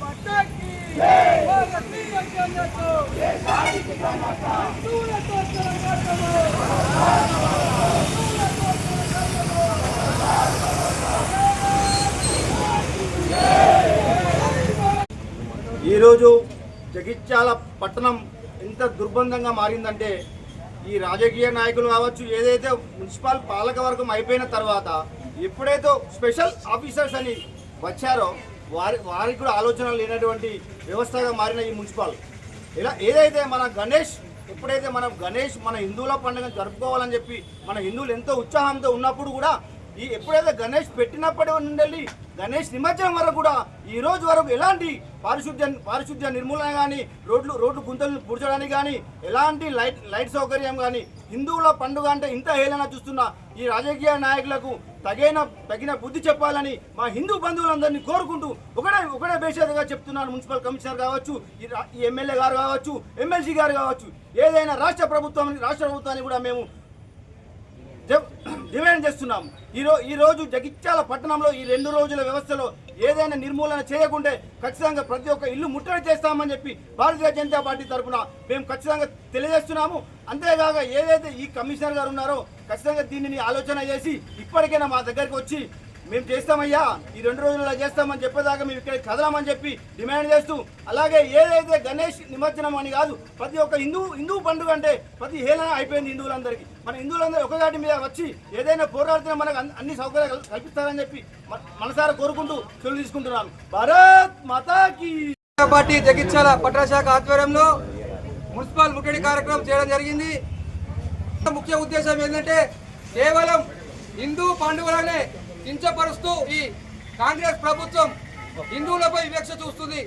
మాతాకి భారతీయ జనతా హిందువులతో ఈరోజు జగిత్యాల పట్టణం ఎంత దుర్బంధంగా మారిందంటే ఈ రాజకీయ నాయకులు కావచ్చు ఏదైతే మున్సిపల్ పాలక వర్గం అయిపోయిన తర్వాత ఎప్పుడైతే స్పెషల్ ఆఫీసర్స్ అని వచ్చారో వారి వారికి కూడా ఆలోచన లేనటువంటి వ్యవస్థగా మారిన ఈ మున్సిపల్. ఇలా ఏదైతే మన గణేష్ ఎప్పుడైతే మనం గణేష్ మన హిందువుల పండుగ జరుపుకోవాలని చెప్పి మన హిందువులు ఎంతో ఉత్సాహంతో ఉన్నప్పుడు కూడా ఈ ఎప్పుడైతే గణేష్ పెట్టినప్పటి నుండి గణేష్ నిమజ్జనం వరకు కూడా ఈ రోజు వరకు ఎలాంటి పారిశుద్ధ్య పారిశుద్ధ్య నిర్మూలన కానీ రోడ్లు రోడ్లు గుంతలు పూడ్చడానికి కానీ ఎలాంటి లైట్ లైట్ సౌకర్యం కానీ హిందువుల పండుగ అంటే ఇంత హేళన చూస్తున్న ఈ రాజకీయ నాయకులకు తగిన తగిన బుద్ధి చెప్పాలని మా హిందూ బంధువులందరినీ కోరుకుంటూ ఒకటే ఒకటే బేషాదుగా చెప్తున్నాను. మున్సిపల్ కమిషనర్ కావచ్చు ఈ ఎమ్మెల్యే గారు కావచ్చు ఎమ్మెల్సీ గారు కావచ్చు ఏదైనా రాష్ట్ర ప్రభుత్వం రాష్ట్ర ప్రభుత్వాన్ని కూడా మేము డిమాండ్ చేస్తున్నాం. ఈరో ఈ రోజు జగిత్యాల పట్టణంలో ఈ రెండు రోజుల వ్యవస్థలో ఏదైనా నిర్మూలన చేయకుంటే ఖచ్చితంగా ప్రతి ఒక్క ఇల్లు ముట్టడి చేస్తామని చెప్పి భారతీయ జనతా పార్టీ తరఫున మేము ఖచ్చితంగా తెలియజేస్తున్నాము. అంతేకాక ఏదైతే ఈ కమిషనర్ గారు ఉన్నారో ఖచ్చితంగా దీనిని ఆలోచన చేసి ఇప్పటికైనా మా దగ్గరికి వచ్చి మేము చేస్తామయ్యా ఈ రెండు రోజుల్లో చేస్తామని చెప్పేదాకా మేము ఇక్కడ కదలమని చెప్పి డిమాండ్ చేస్తూ అలాగే ఏదైతే గణేష్ నిమజ్జనం అని కాదు ప్రతి ఒక్క హిందూ హిందూ పండుగ అంటే ప్రతి హేళన అయిపోయింది హిందువులందరికీ. మన హిందువులందరూ ఒకగాటి మీద వచ్చి ఏదైనా పోరాడితే మనకు అన్ని- అన్ని సౌకర్యాలు కల్పిస్తారని చెప్పి మన- మనసారా కోరుకుంటూ చెల్లు తీసుకుంటున్నాను. భారత్ మాతాకి పార్టీ జగిత్యాల పట్టణశాఖ ఆధ్వర్యంలో మున్సిపల్ ముట్టడి కార్యక్రమం చేయడం జరిగింది. ముఖ్య ఉద్దేశం ఏంటంటే కేవలం హిందూ పండుగలనే కించపరుస్తూ ఈ కాంగ్రెస్ ప్రభుత్వం హిందువులపై వివక్ష చూస్తుంది.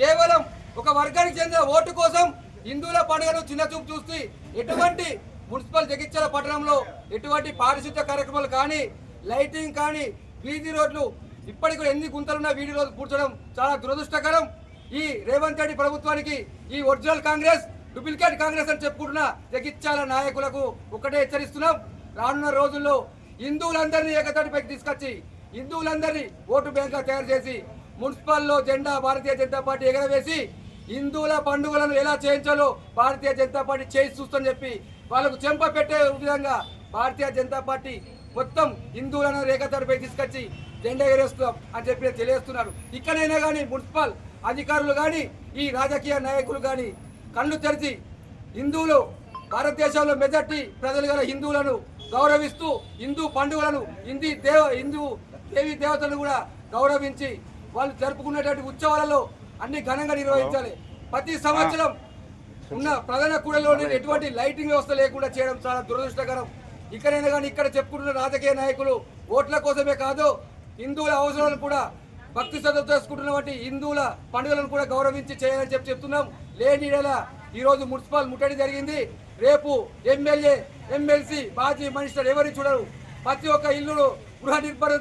కేవలం ఒక వర్గానికి చెందిన ఓటు కోసం హిందువుల పండుగను చిన్నచూపు చూసి ఎటువంటి మున్సిపల్ జగిత్యాల పట్టణంలో ఎటువంటి పారిశుద్ధ్య కార్యక్రమాలు కానీ లైటింగ్ కానీ వీధి రోడ్లు ఇప్పటికి కూడా ఎన్ని గుంతలున్నా వీధి రోడ్లు పూడ్చడం చాలా దురదృష్టకరం. ఈ రేవంత్ రెడ్డి ప్రభుత్వానికి ఈ ఒరిజినల్ కాంగ్రెస్ డూప్లికేట్ కాంగ్రెస్ అని చెప్పుకుంటున్న జగిత్యాల నాయకులకు ఒకటే హెచ్చరిస్తున్నాం. రానున్న రోజుల్లో హిందువులందరినీ ఏకతాటిపైకి తీసుకొచ్చి హిందువులందరినీ ఓటు బ్యాంక్గా తయారు చేసి మున్సిపల్లో జెండా భారతీయ జనతా పార్టీ ఎగరవేసి హిందువుల పండుగలను ఎలా చేయించాలో భారతీయ జనతా పార్టీ చేసి చూస్తని చెప్పి వాళ్ళకు చెంప పెట్టే విధంగా భారతీయ జనతా పార్టీ మొత్తం హిందువులను ఏకతాటిపై తీసుకొచ్చి జెండా ఎగరేస్తున్నాం అని చెప్పి తెలియజేస్తున్నారు. ఇక్కడైనా కానీ మున్సిపల్ అధికారులు కానీ ఈ రాజకీయ నాయకులు కానీ కళ్ళు తెరిచి హిందువులు భారతదేశంలో మెజార్టీ ప్రజలు గల హిందువులను గౌరవిస్తూ హిందూ పండుగలను హిందీ దేవ హిందూ దేవి దేవతలను కూడా గౌరవించి వాళ్ళు జరుపుకునేటువంటి ఉత్సవాలలో అన్ని ఘనంగా నిర్వహించాలి. ప్రతి సంవత్సరం ఉన్న ప్రధాన కూడలోని ఎటువంటి లైటింగ్ వ్యవస్థ లేకుండా చేయడం చాలా దురదృష్టకరం. ఇక్కడైనా కానీ ఇక్కడ చెప్పుకుంటున్న రాజకీయ నాయకులు ఓట్ల కోసమే కాదు హిందువుల అవసరాలను కూడా భక్తి శ్రద్ధ చేసుకుంటున్నటువంటి హిందువుల పండుగలను కూడా గౌరవించి చేయాలని చెప్పి చెప్తున్నాం. లేని ఈరోజు ఈ రోజు మున్సిపల్ ముట్టడి జరిగింది. రేపు ఎమ్మెల్యే ఎమ్మెల్సీ మాజీ మినిస్టర్ ఎవరిని చూడరు. ప్రతి ఒక్క ఇల్లును గృహ నిర్మాణం